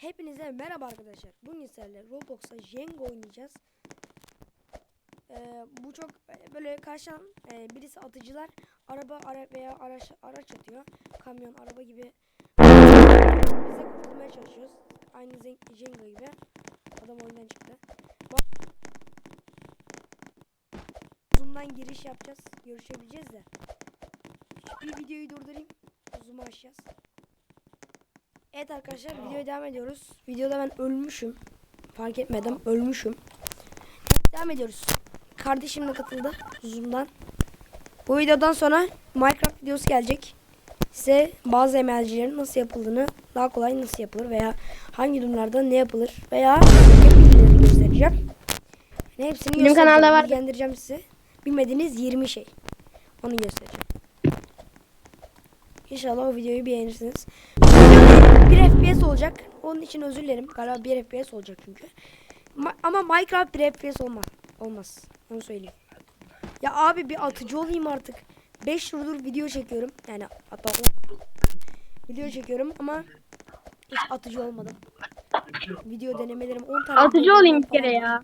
Hepinize merhaba arkadaşlar. Bugün sizlerle Roblox'ta Jenga oynayacağız. Ee, bu çok e, böyle karşıdan e, birisi atıcılar araba ara veya araç araç atıyor. Kamyon, araba gibi. Bize kurtulmaya çalışıyoruz. Aynı Jenga gibi. Adam oyundan çıktı. Zoom'dan giriş yapacağız. Görüşebileceğiz de. Bir videoyu durdurayım. Zoom'u açacağız. Evet arkadaşlar videoya devam ediyoruz. Videoda ben ölmüşüm. Fark etmedim ölmüşüm. Devam ediyoruz. Kardeşim de katıldı Zoom'dan. Bu videodan sonra Minecraft videosu gelecek. Size bazı emelcilerin nasıl yapıldığını daha kolay nasıl yapılır veya hangi durumlarda ne yapılır veya yapıldığını göstereceğim. Yani hepsini Benim kanalda var. bilgilendireceğim size. Bilmediğiniz 20 şey. Onu göstereceğim. İnşallah o videoyu beğenirsiniz. Bir FPS olacak. Onun için özür dilerim. Galiba bir FPS olacak çünkü. Ma- ama Minecraft bir FPS olmaz. Olmaz. Onu söyleyeyim. Ya abi bir atıcı olayım artık. 5 yıldır video çekiyorum. Yani hatta video çekiyorum ama hiç atıcı olmadım. Video denemelerim 10 tane. Atıcı olayım bir kere ya.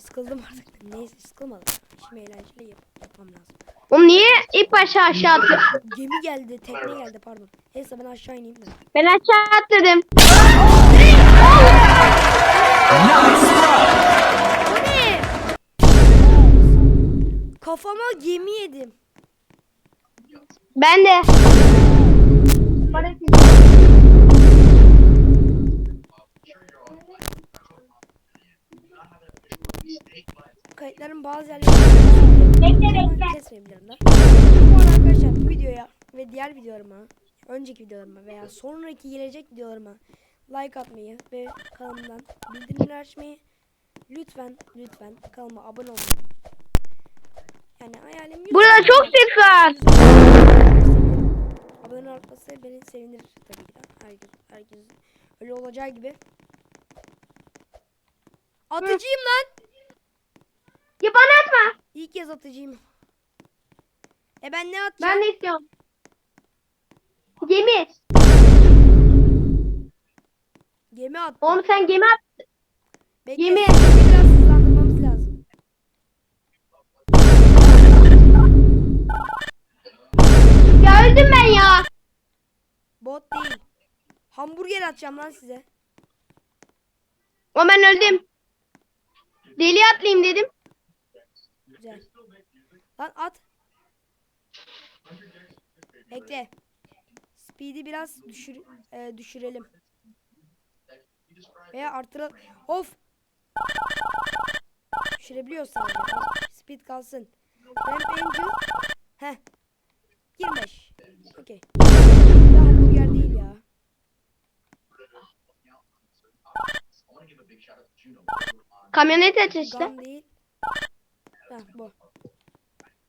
Sıkıldım artık. Neyse sıkılmadım. İşimi eğlenceli yap- yapmam lazım. Oğlum niye ilk başa aşağı attı? Gemi geldi, tekne geldi pardon. Neyse ben aşağı ineyim de. Ben aşağı atladım. Kafama gemi yedim. Ben de. Kayıtların bazı yerleri kesmeyebilirim de. Bu arada arkadaşlar bu videoya ve diğer videolarıma, önceki videolarıma veya sonraki gelecek videolarıma like atmayı ve kanalımdan bildirimleri açmayı lütfen lütfen kanalıma abone olmayı. Yani hayalim Burada çok ses var. Abone artması beni sevindirir tabii ki de. Herkes, herkes öyle olacağı gibi. Atıcıyım lan. Ya bana atma. İlk kez atıcıyım. E ben ne atacağım? Ben de istiyorum. Gemi. Gemi attım. Oğlum sen gemi at. Bekle, gemi. Biraz hızlandırmamız lazım. Ya öldüm ben ya. Bot değil. Hamburger atacağım lan size. O ben öldüm. Deli atlayayım dedim. Güzel. Lan at. Bekle. Speed'i biraz düşür e, düşürelim. Veya artıralım. Of. Düşürebiliyoruz sadece. Speed kalsın. Ramp Angel. Heh. 25. Okey. Ya hamburger değil ya. Kamyonet aç işte. Heh bu.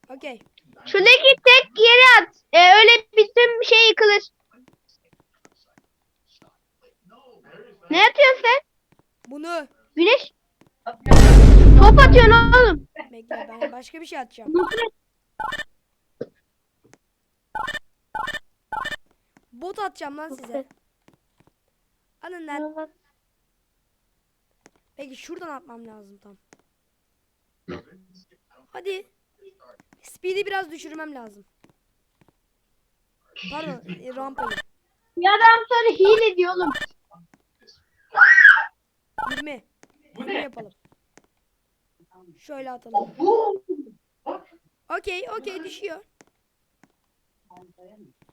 Okey. Şuradaki tek yere at. Ee, öyle bütün şey yıkılır. Ne atıyorsun sen? Bunu. Güneş. Top atıyorsun oğlum. Bekle ben başka bir şey atacağım. Bot atacağım lan size. Alın lan. Peki şuradan atmam lazım tam. Hadi. Speed'i biraz düşürmem lazım. Pardon e, rampayı. Ya adam sonra hile diyor oğlum. 20. 20 yapalım. Şöyle atalım. Okey okey düşüyor.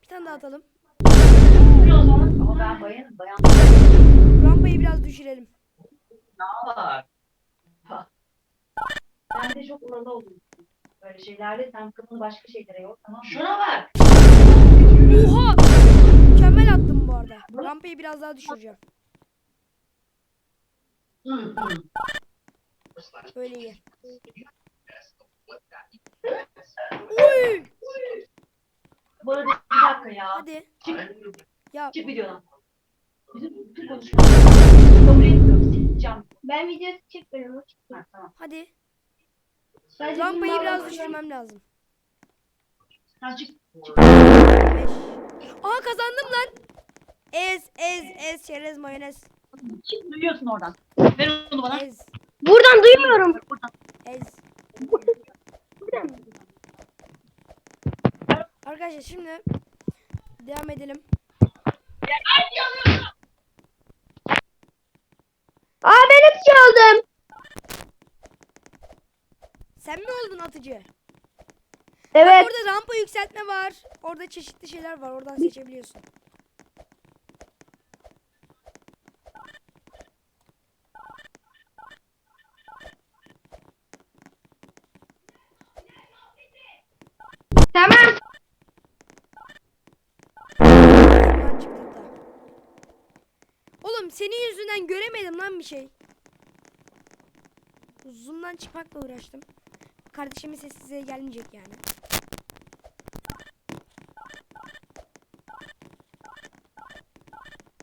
Bir tane daha atalım. Rampayı biraz düşürelim. ne var? Ben de çok oralı oldum. Böyle şeylerde sen kafanı başka şeylere yok tamam mı? Şuna bak. Oha! Mükemmel attım bu arada. Rampayı biraz daha düşüreceğim. Böyle iyi. Uy! Bu arada bir dakika ya. Hadi. Çık, Ya çık videodan. Bizim bütün konuşmalarımızı kabul etmiyorum. Sileceğim. Ben video çekmiyorum. Ha, tamam. hadi. Sadece Rampayı biraz düşürmem lazım. Ha, çık. Beş. Aa kazandım lan. Ez ez ez çerez mayonez. Şimdi duyuyorsun oradan. Ver onu bana. Ez Buradan duymuyorum. Buradan. ez. Arkadaşlar şimdi devam edelim. Sen mi oldun atıcı? Evet. Orada rampa yükseltme var. Orada çeşitli şeyler var. Oradan seçebiliyorsun. Tamam. Oğlum senin yüzünden göremedim lan bir şey. Zoom'dan çıkmakla uğraştım. Kardeşimin sesi size gelmeyecek yani.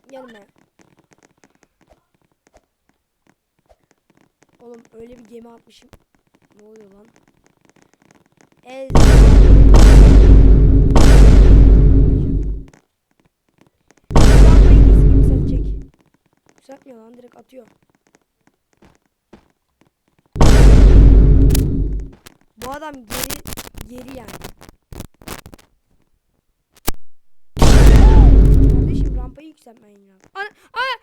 Gelme. Oğlum öyle bir gemi atmışım. Ne oluyor lan? Yükseltecek. Yükseltmiyor lan direkt atıyor. Bu adam geri geri yani. Kardeşim rampayı yükseltmeyin ya. Ana, ana,